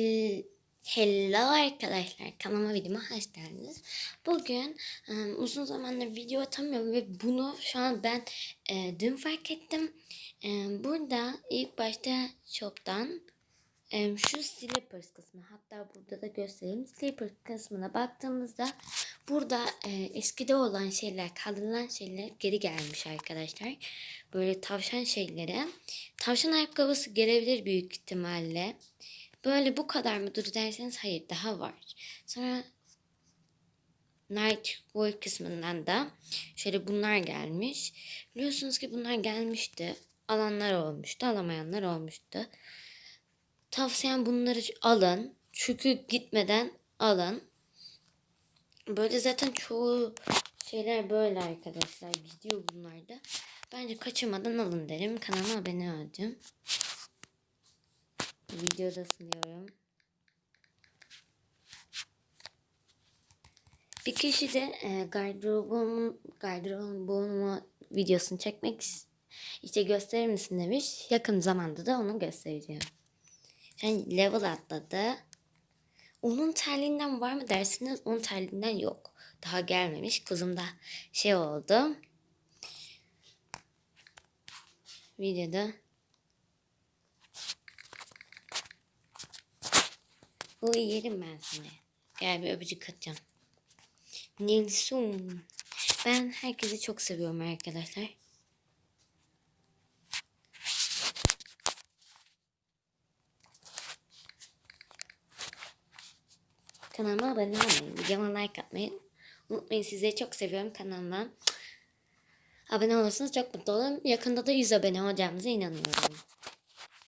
Hel- Hello arkadaşlar kanalıma videoma hoş geldiniz. Bugün e, uzun zamandır video atamıyorum ve bunu şu an ben e, dün fark ettim. E, burada ilk başta shop'tan e, şu slippers kısmı hatta burada da göstereyim. Slippers kısmına baktığımızda burada e, eskide olan şeyler kaldırılan şeyler geri gelmiş arkadaşlar. Böyle tavşan şeyleri. Tavşan ayakkabısı gelebilir büyük ihtimalle. Böyle bu kadar mıdır derseniz hayır daha var. Sonra Night World kısmından da şöyle bunlar gelmiş. Biliyorsunuz ki bunlar gelmişti. Alanlar olmuştu, alamayanlar olmuştu. Tavsiyem bunları alın. Çünkü gitmeden alın. Böyle zaten çoğu şeyler böyle arkadaşlar. Gidiyor bunlarda. Bence kaçırmadan alın derim. Kanalıma abone olun. Videoda sunuyorum. Bir kişi de e, gardırobumun gardırobumu videosunu çekmek işte gösterir misin demiş. Yakın zamanda da onu göstereceğim. Yani level atladı. Onun terliğinden var mı dersiniz? Onun terliğinden yok. Daha gelmemiş. Kuzumda şey oldu. Videoda Bu yerim ben seni. Gel bir öpücük atacağım. Nilsun. Ben herkesi çok seviyorum arkadaşlar. Kanalıma abone olmayı, videoma like atmayı unutmayın. Sizleri çok seviyorum kanalımdan. Abone olursanız çok mutlu olurum. Yakında da 100 abone olacağımıza inanıyorum.